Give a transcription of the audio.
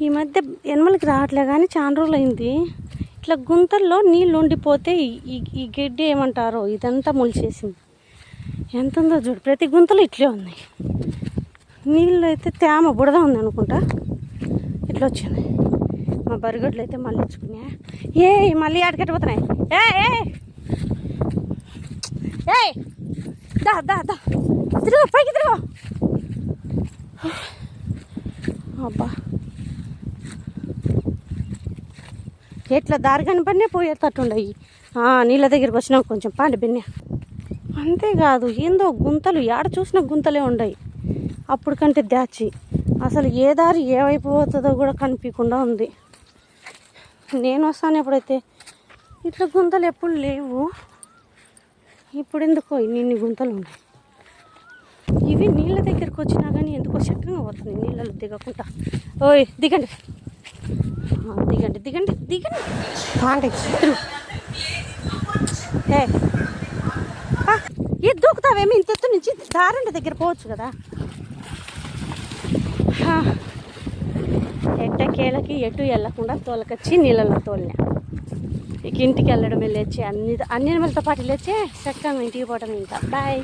ఈ మధ్య ఎనమలకి రావట్లే కానీ చాలా రోజులు అయింది ఇట్లా గుంతల్లో నీళ్ళు ఉండిపోతే ఈ- ఈ గడ్డి ఏమంటారో ఇదంతా మొలిచేసింది. ఎంత ఉందో చూడు ప్రతి గుంతలో ఇట్లే ఉన్నాయి నీళ్ళు అయితే తేమ బుడద ఉంది అనుకుంటా. ఇట్లా వచ్చింది. మా బరిగడ్లు అయితే మళ్ళీ ఇచ్చుకున్నా ఏ మళ్ళీ ఆడకెట్టిపోతున్నాయి ఏ ఏ! ఏ! దా దా దా. తిరుగు పైకి తిరుగు. అబ్బా. ఎట్లా దారి కనపడినే పోయేటట్టుండయి నీళ్ళ దగ్గరికి వచ్చినాం కొంచెం పాండి బిన్నె. అంతేకాదు ఏందో గుంతలు ఏడ చూసినా గుంతలే ఉండయి. అప్పుడు కంటే దాచి. అసలు ఏ దారి ఏమైపోతుందో కూడా కనిపించకుండా ఉంది. నేను వస్తాను ఎప్పుడైతే. ఇట్లా గుంతలు ఎప్పుడు లేవు. ఇప్పుడు ఎందుకో ఇన్ని గుంతలు ఉన్నాయి. ఇవి నీళ్ళ దగ్గరికి వచ్చినా కానీ ఎందుకో చక్కగా పోతుంది నీళ్ళలో దిగకుండా. ఓయ్ దిగండి. దిగండి దిగండి దిగండి. పాండి తిరుగు ఏ ఏ దూకుతావేమి? ఇంత ఎత్తు నుంచి దారండి దగ్గర పోవచ్చు కదా. ఆ, ఎట్టకేలకి ఎటు వెళ్ళకుండా తోలకొచ్చి నీళ్ళలో తోలినా. ఇక ఇంటికి వెళ్ళడమే లేచి అన్ని అన్ని నెలలతో పాటు లేచే చక్కగా ఇంటికి పోవడం ఇంకా బాయ్.